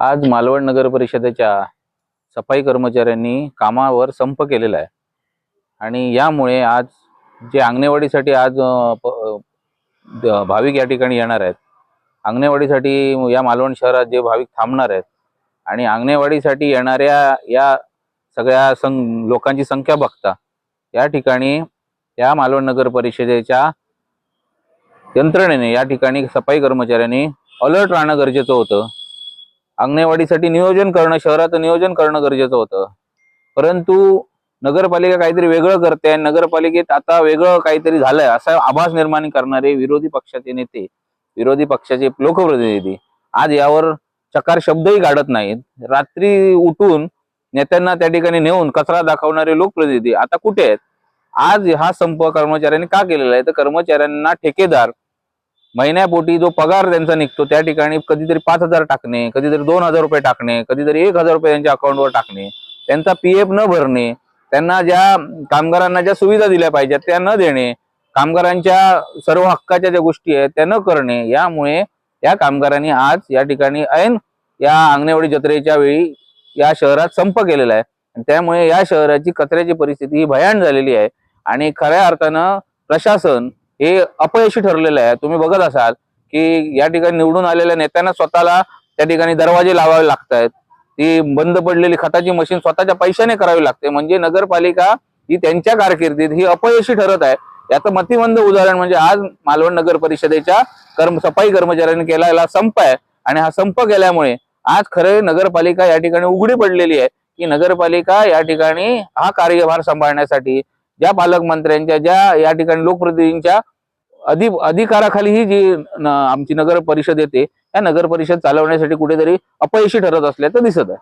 आज मालवण नगर परिषदेच्या सफाई कर्मचाऱ्यांनी कामावर संप केलेला आहे. आणि यामुळे आज जे अंगणेवाडीसाठी आज भाविक या ठिकाणी येणार आहेत. अंगणेवाडीसाठी या मालवण शहरात जे भाविक थांबणार आहेत आणि अंगणेवाडीसाठी येणाऱ्या या सगळ्या सं लोकांची संख्या बघता या ठिकाणी या मालवण नगर परिषदेच्या यंत्रणेने या ठिकाणी सफाई कर्मचाऱ्यांनी अलर्ट राहणं गरजेचं होतं. अंगणेवाडीसाठी नियोजन करणं शहराचं नियोजन करणं गरजेचं होतं. परंतु नगरपालिका काहीतरी वेगळं करते आणि नगरपालिकेत आता वेगळं काहीतरी झालंय असा आभास निर्माण करणारे विरोधी पक्षाचे नेते विरोधी पक्षाचे लोकप्रतिनिधी आज यावर चकार शब्दही काढत नाहीत. रात्री उठून नेत्यांना त्या ठिकाणी नेऊन कचरा दाखवणारे लोकप्रतिनिधी आता कुठे आहेत? आज हा संप कर्मचाऱ्यांनी का केलेला आहे? तर कर्मचाऱ्यांना ठेकेदार महिन्यापोटी जो पगार त्यांचा निघतो त्या ठिकाणी कधीतरी पाच हजार टाकणे कधीतरी दोन हजार रुपये टाकणे कधीतरी एक हजार रुपये त्यांच्या अकाउंटवर टाकणे त्यांचा पी एफ न भरणे त्यांना ज्या कामगारांना ज्या सुविधा दिल्या पाहिजेत त्या न देणे कामगारांच्या सर्व हक्काच्या ज्या गोष्टी आहेत त्या न करणे यामुळे या कामगारांनी आज या ठिकाणी ऐन या अंगणेवाडी जत्रेच्या वेळी या शहरात संप केलेला आहे. आणि त्यामुळे या शहराची कचऱ्याची परिस्थिती ही भयान झालेली आहे. आणि खऱ्या अर्थानं प्रशासन हे अपयशी ठरलेलं आहे. तुम्ही बघत असाल की या ठिकाणी निवडून आलेल्या नेत्यांना स्वतःला त्या ठिकाणी दरवाजे लावावे लागत आहेत ती बंद पडलेली खताची मशीन स्वतःच्या पैशाने करावी लागते. म्हणजे नगरपालिका ही त्यांच्या कारकिर्दीत ही अपयशी ठरत आहे. याचं मतिमंद उदाहरण म्हणजे आज मालवण नगर परिषदेच्या कर्म सफाई कर्मचाऱ्यांनी केलेला संप आहे. आणि हा संप केल्यामुळे आज खरे नगरपालिका या ठिकाणी उघडी पडलेली आहे की नगरपालिका या ठिकाणी हा कार्यभार सांभाळण्यासाठी ज्या पालकमंत्र्यांच्या ज्या या ठिकाणी लोकप्रतिनिधींच्या अधि अधिकाराखाली ही जी आमची नगर परिषद येते या नगर परिषद चालवण्यासाठी कुठेतरी अपयशी ठरत असल्याचं दिसत आहे.